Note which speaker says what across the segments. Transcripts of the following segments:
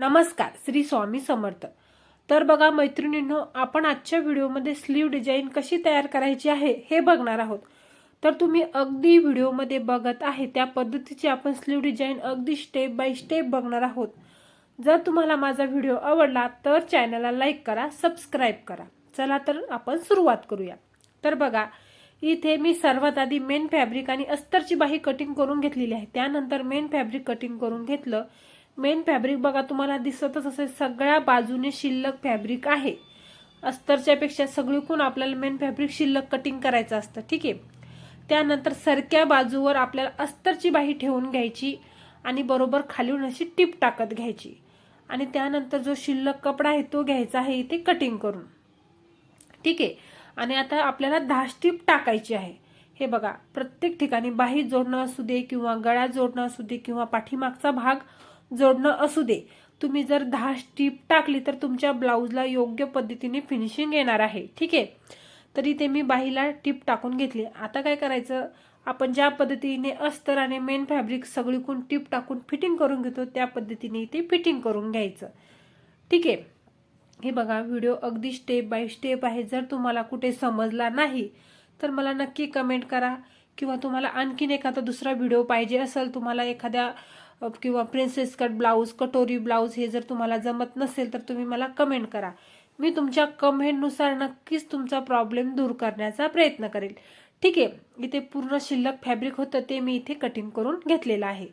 Speaker 1: नमस्कार श्री स्वामी समर्थ. तर बघा मैत्रिणींनो आपण आजच्या व्हिडिओमध्ये स्लीव डिझाईन कशी तयार करायची आहे हे बघणार आहोत. तर तुम्ही अगदी व्हिडिओमध्ये बघत आहे त्या पद्धतीची आपण स्लीव डिझाईन अगदी स्टेप बाय स्टेप बघणार आहोत. जर तुम्हाला माझा व्हिडिओ आवडला तर चॅनलला लाईक करा सबस्क्राईब करा. चला तर आपण सुरुवात करूया. तर बघा इथे मी सर्वात आधी मेन फॅब्रिक आणि अस्तरची बाही कटिंग करून घेतलेली आहे. त्यानंतर मेन फॅब्रिक कटिंग करून घेतलं. मेन फॅब्रिक बघा तुम्हाला दिसतच असेल सगळ्या बाजूने शिल्लक फॅब्रिक आहे. अस्तरच्या पेक्षा आपल्याला मेन फॅब्रिक शिल्लक कटिंग करायचं असतं ठीक आहे? त्यानंतर सरक्या बाजूवर आपल्याला अस्तरची बाही ठेवून घ्यायची आणि बरोबर खालीहून अशी टीप टाकत घ्यायची. आणि त्यानंतर जो शिल्लक कपडा आहे तो घ्यायचा आहे इथे कटिंग करून. ठीक आहे? आणि आता आपल्याला दहा स्टीप टाकायची आहे. हे बघा प्रत्येक ठिकाणी बाही जोडणं असू दे किंवा गळा जोडणं असू दे किंवा पाठीमागचा भाग जोडणं असू दे. तुम्ही जर दहा स्टीप टाकली तर तुमच्या ब्लाऊजला योग्य पद्धतीने फिनिशिंग येणार आहे. ठीक आहे? तर इथे मी बाहीला टीप टाकून घेतली. आता काय करायचं? आपण ज्या पद्धतीने अस्तर आणि मेन फॅब्रिक सगळीकून टीप टाकून फिटिंग करून घेतो त्या पद्धतीने इथे फिटिंग करून घ्यायचं. ठीक आहे? हे बघा व्हिडिओ अगदी स्टेप बाय स्टेप आहे. जर तुम्हाला कुठे समजला नाही तर मला नक्की कमेंट करा. किंवा तुम्हाला आणखीन एखादा दुसरा व्हिडिओ पाहिजे असेल तुम्हाला एखाद्या किंवा princess cut blouse katori blouse हे जर तुम्हाला जमत नसेल तर तुम्ही मला कमेंट करा. मी तुमच्या कमेंटनुसार नक्कीच तुमचा प्रॉब्लेम दूर करण्याचा प्रयत्न करेल. ठीक आहे. इथे पूर्ण शिल्लक फॅब्रिक होतं ते मी इथे कटिंग करून घेतलेलं आहे.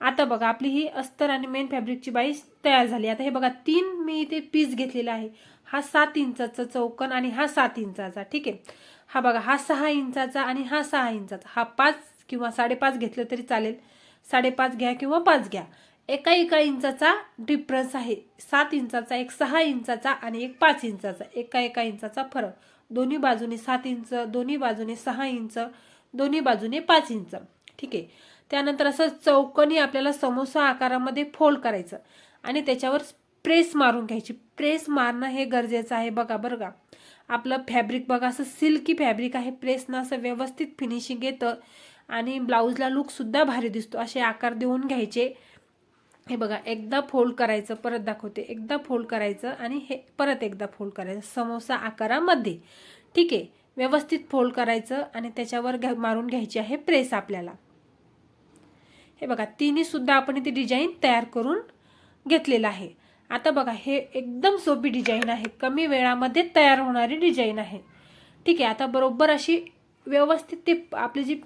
Speaker 1: आता बघा आपली ही अस्तर आणि मेन फॅब्रिकची बाई तयार झाली. आता हे बघा तीन मी इथे पीस घेतलेला आहे. हा सात इंचाचा चौकन आणि हा सात इंचाचा ठीक आहे? हा बघा हा सहा इंचाचा आणि हा सहा इंचाचा. हा पाच किंवा साडेपाच घेतलं तरी चालेल. साडेपाच घ्या किंवा पाच घ्या. एका एका इंचाचा डिफरन्स आहे. सात इंचाचा एक सहा इंचाचा आणि एक पाच इंचाचा. एका एका इंचाचा फरक. दोन्ही बाजूने सात इंच दोन्ही बाजूने सहा इंच दोन्ही बाजूने पाच इंच ठीक आहे? त्यानंतर असं चौकोनी आपल्याला समोसा आकारामध्ये फोल्ड करायचं. आणि त्याच्यावर प्रेस मारून घ्यायची. प्रेस मारणं हे गरजेचं आहे. बघा बरं का. आपलं फॅब्रिक बघा असं सिल्की फॅब्रिक आहे. प्रेसनं असं व्यवस्थित फिनिशिंग येतं. आणि ब्लाऊजला लुकसुद्धा भारी दिसतो. असे आकार देऊन घ्यायचे. हे बघा एकदा फोल्ड करायचं परत दाखवते. एकदा फोल्ड करायचं आणि हे परत एकदा फोल्ड करायचं. समोसा आकारामध्ये. ठीक आहे. व्यवस्थित फोल्ड करायचं आणि त्याच्यावर घ्या मारून घ्यायची आहे प्रेस आपल्याला. हे बघा तिन्ही सुद्धा आपण इथे डिझाईन तयार करून घेतलेलं आहे. आता बघा हे एकदम सोपी डिझाईन आहे. कमी वेळामध्ये तयार होणारी डिझाईन आहे. ठीक आहे आता बरोबर अशी व्यवस्थित ते आपली जी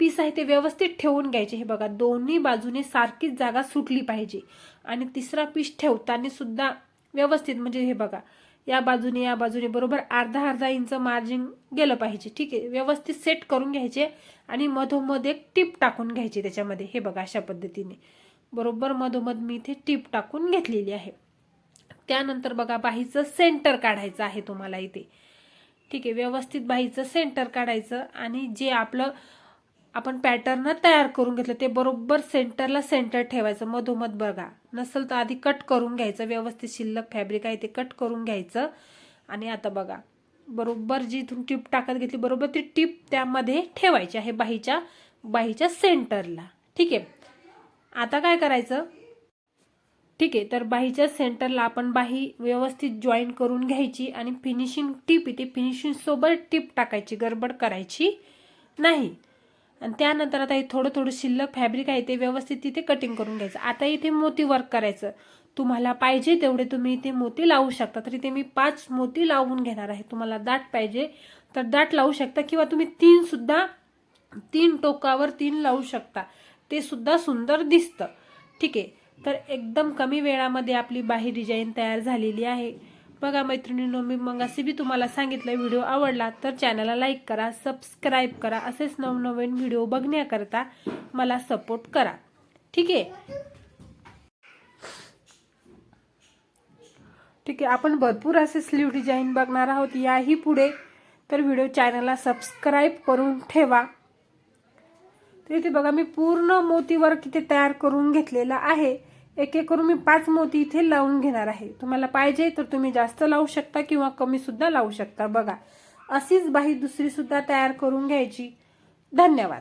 Speaker 1: पीस आहे ते व्यवस्थित ठेवून घ्यायचे. हे बघा दोन्ही बाजूने सारखीच जागा सुटली पाहिजे. आणि तिसरा पीस ठेवताना सुद्धा व्यवस्थित म्हणजे हे बघा या बाजूने या बाजूने बरोबर अर्धा अर्धा इंच मार्जिन गेलं पाहिजे. ठीक आहे? व्यवस्थित सेट करून घ्यायचे आणि मधोमध एक टीप टाकून घ्यायची त्याच्यामध्ये. हे बघा अशा पद्धतीने. बरोबर मधोमध मी इथे टीप टाकून घेतलेली आहे. त्यानंतर बघा बाहीचं सेंटर काढायचं आहे तुम्हाला इथे. ठीक आहे? व्यवस्थित बाहीचं सेंटर काढायचं आणि जे आपलं आपण पॅटर्न तयार करून घेतलं ते बरोबर सेंटरला सेंटर ठेवायचं. मधोमध बघा. नसेल तर आधी कट करून घ्यायचं. व्यवस्थित शिल्लक फॅब्रिक आहे ते कट करून घ्यायचं. आणि आता बघा. बरोबर जी इथून टीप टाकत घेतली बरोबर ती टीप त्यामध्ये ठेवायची आहे बाहीच्या बाहीच्या सेंटरला ठीक आहे? आता काय करायचं? ठीक आहे. तर बाहीच्या सेंटरला आपण बाही व्यवस्थित जॉईन करून घ्यायची आणि फिनिशिंग टीप इथे फिनिशिंग सोबत टीप टाकायची. गडबड करायची नाही. आणि त्यानंतर आता हे थोडं थोडं शिल्लक फॅब्रिक आहे ते व्यवस्थित तिथे कटिंग करून घ्यायचं. आता इथे मोती वर्क करायचं. तुम्हाला पाहिजे तेवढे तुम्ही इथे मोती लावू शकता. तर इथे मी पाच मोती लावून घेणार आहे. तुम्हाला दाट पाहिजे तर दाट लावू शकता किंवा तुम्ही तीन सुद्धा तीन टोकावर तीन लावू शकता. ते सुद्धा सुंदर दिसतं. ठीक आहे? तर एकदम कमी वेळामध्ये आपली बाही डिझाईन तयार झालेली आहे. बघा मैत्रिणींनो मी मग असे बी तुम्हाला सांगितलं व्हिडिओ आवडला तर चॅनलला लाईक करा सबस्क्राईब करा. असेच नवनवीन व्हिडिओ बघण्याकरता मला सपोर्ट करा. ठीक? आहे ठीक? आहे आपण भरपूर असे स्लीव डिझाईन बघणार आहोत. याही पुढे तर व्हिडिओ चॅनलला सबस्क्राईब करून ठेवा. तर इथे बघा मी पूर्ण मोती वर्क इथे तयार करून घेतलेला आहे. एक एक करून मी पाच मोती इथे लावून घेणार आहे. तुम्हाला पाहिजे तर तुम्ही जास्त लावू शकता किंवा कमी सुद्धा लावू शकता. बघा अशीच बाही दुसरी सुद्धा तयार करून घ्यायची. धन्यवाद.